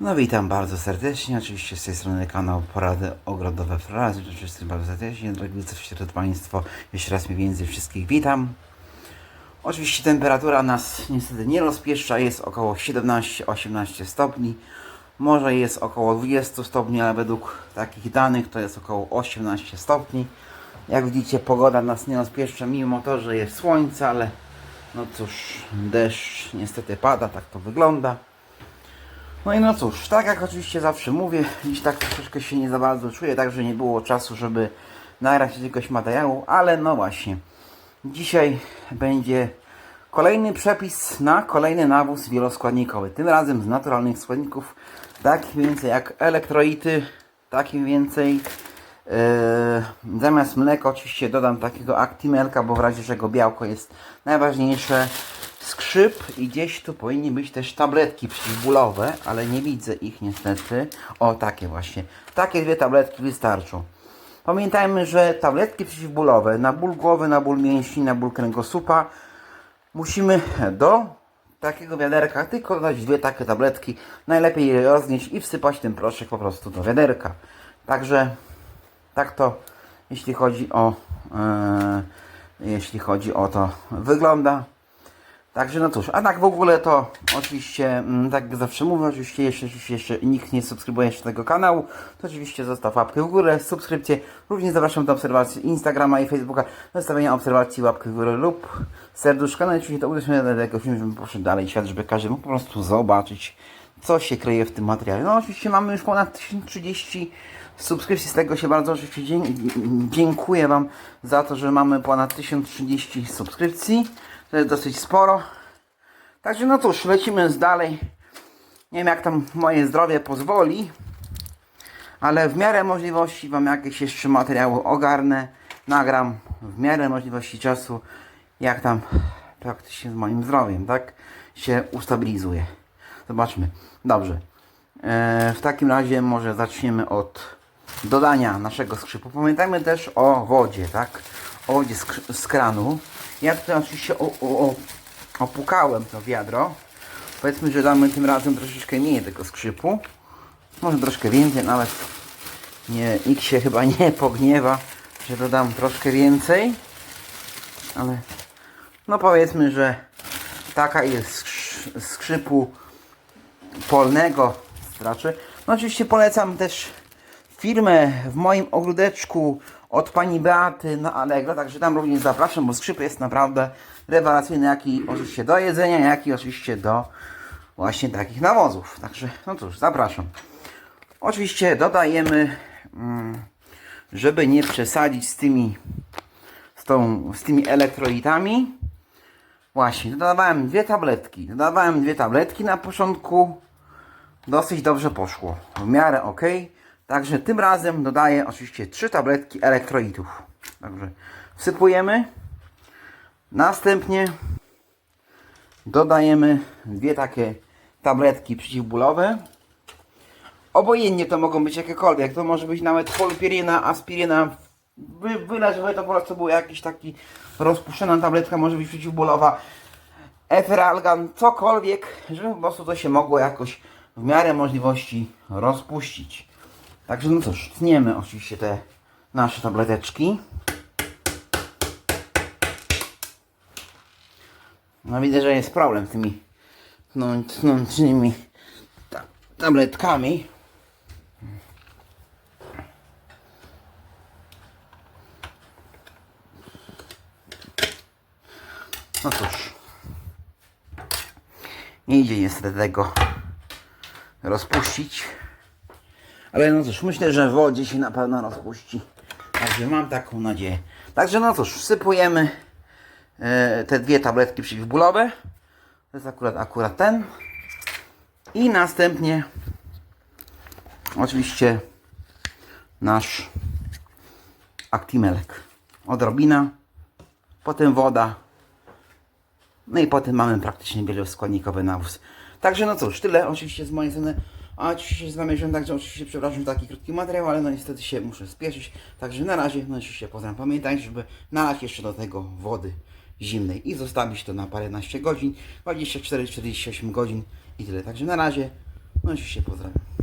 No witam bardzo serdecznie, oczywiście z tej strony kanał Porady Ogrodowe Frazy, wszystkim bardzo serdecznie, drogi widzów, Państwo, jeszcze raz mniej więcej wszystkich witam. Oczywiście temperatura nas niestety nie rozpieszcza, jest około 17-18 stopni, może jest około 20 stopni, ale według takich danych to jest około 18 stopni. Jak widzicie pogoda nas nie rozpieszcza, mimo to, że jest słońce, ale no cóż, deszcz niestety pada, tak to wygląda. No i no cóż, tak jak oczywiście zawsze mówię, dziś tak troszeczkę się nie za bardzo czuję, także nie było czasu, żeby nagrać jakiegoś materiału, ale no właśnie, dzisiaj będzie kolejny przepis na kolejny nawóz wieloskładnikowy, tym razem z naturalnych składników, takich mniej więcej jak elektrolity, takim więcej Yy, zamiast mleka oczywiście dodam takiego Actimelka, bo w razie czego białko jest najważniejsze. Skrzyp i gdzieś tu powinny być też tabletki przeciwbólowe, ale nie widzę ich niestety. O, takie właśnie. Takie dwie tabletki wystarczą. Pamiętajmy, że tabletki przeciwbólowe na ból głowy, na ból mięśni, na ból kręgosłupa musimy do takiego wiaderka tylko dodać dwie takie tabletki. Najlepiej je roznieść i wsypać ten proszek po prostu do wiaderka. Także tak to jeśli chodzi o e, jeśli chodzi o to wygląda. Także no cóż, a tak w ogóle to oczywiście, mm, tak jak zawsze mówię, oczywiście jeśli jeszcze nikt nie subskrybuje jeszcze tego kanału, to oczywiście zostaw łapkę w górę, subskrypcję. Również zapraszam do obserwacji Instagrama i Facebooka, zostawienia obserwacji łapkę w górę lub serduszka. No i oczywiście to do tego filmu, żeby poszedł dalej świat, żeby każdy mógł po prostu zobaczyć, co się kryje w tym materiale. No oczywiście mamy już ponad 1030 subskrypcji, z tego się bardzo oczywiście dziękuję Wam za to, że mamy ponad 1030 subskrypcji. To jest dosyć sporo. Także no cóż, lecimy z dalej. Nie wiem jak tam moje zdrowie pozwoli, ale w miarę możliwości Wam jakieś jeszcze materiały ogarnę, nagram w miarę możliwości czasu, jak tam praktycznie z moim zdrowiem, tak się ustabilizuje. Zobaczmy. Dobrze. E, w takim razie może zaczniemy od dodania naszego skrzypu. Pamiętajmy też o wodzie, tak? Wodzie z, z kranu. Ja tutaj oczywiście o, o, o, opukałem to wiadro. Powiedzmy, że damy tym razem troszeczkę mniej tego skrzypu. Może troszkę więcej, nawet nie, nikt się chyba nie pogniewa, że dodam troszkę więcej. Ale no powiedzmy, że taka jest skrz- skrzypu polnego straczy. No oczywiście polecam też firmę w moim ogródeczku od pani Beaty na Allegro, także tam również zapraszam, bo skrzyp jest naprawdę rewelacyjny, jak i oczywiście do jedzenia, jak i oczywiście do właśnie takich nawozów. Także no cóż, zapraszam. Oczywiście dodajemy, mm, żeby nie przesadzić z tymi, z, tą, z tymi elektrolitami, Właśnie, dodawałem dwie tabletki. Dodawałem dwie tabletki na początku. Dosyć dobrze poszło. W miarę ok. Także tym razem dodaję oczywiście trzy tabletki elektrolitów. Także wsypujemy. Następnie dodajemy dwie takie tabletki przeciwbólowe. Obojętnie to mogą być jakiekolwiek. To może być nawet polpiryna, aspiryna. Wy, byle, żeby to po prostu jakiś taki rozpuszczona tabletka, może być przeciwbólowa. Eferalgan, cokolwiek, żeby po prostu to się mogło jakoś w miarę możliwości rozpuścić. Także no cóż, tniemy oczywiście te nasze tableteczki. No widzę, że jest problem z tymi tną- tnącymi ta, tabletkami. No cóż. Nie idzie niestety tego rozpuścić. Ale no cóż, myślę, że wodzie się na pewno rozpuści. Także mam taką nadzieję. Także no cóż, wsypujemy e, te dwie tabletki przeciwbólowe. To jest akurat, akurat ten. I następnie oczywiście nasz Actimelek. Odrobina, potem woda, no i potem mamy praktycznie wieloskładnikowy nawóz. Także no cóż, tyle oczywiście z mojej strony. A oczywiście z wami się także oczywiście przepraszam za taki krótki materiał, ale no niestety się muszę spieszyć. Także na razie, no oczywiście pozdrawiam. Pamiętajcie, żeby nalać jeszcze do tego wody zimnej i zostawić to na paręnaście godzin, 24-48 godzin i tyle. Także na razie, No oczywiście pozdrawiam.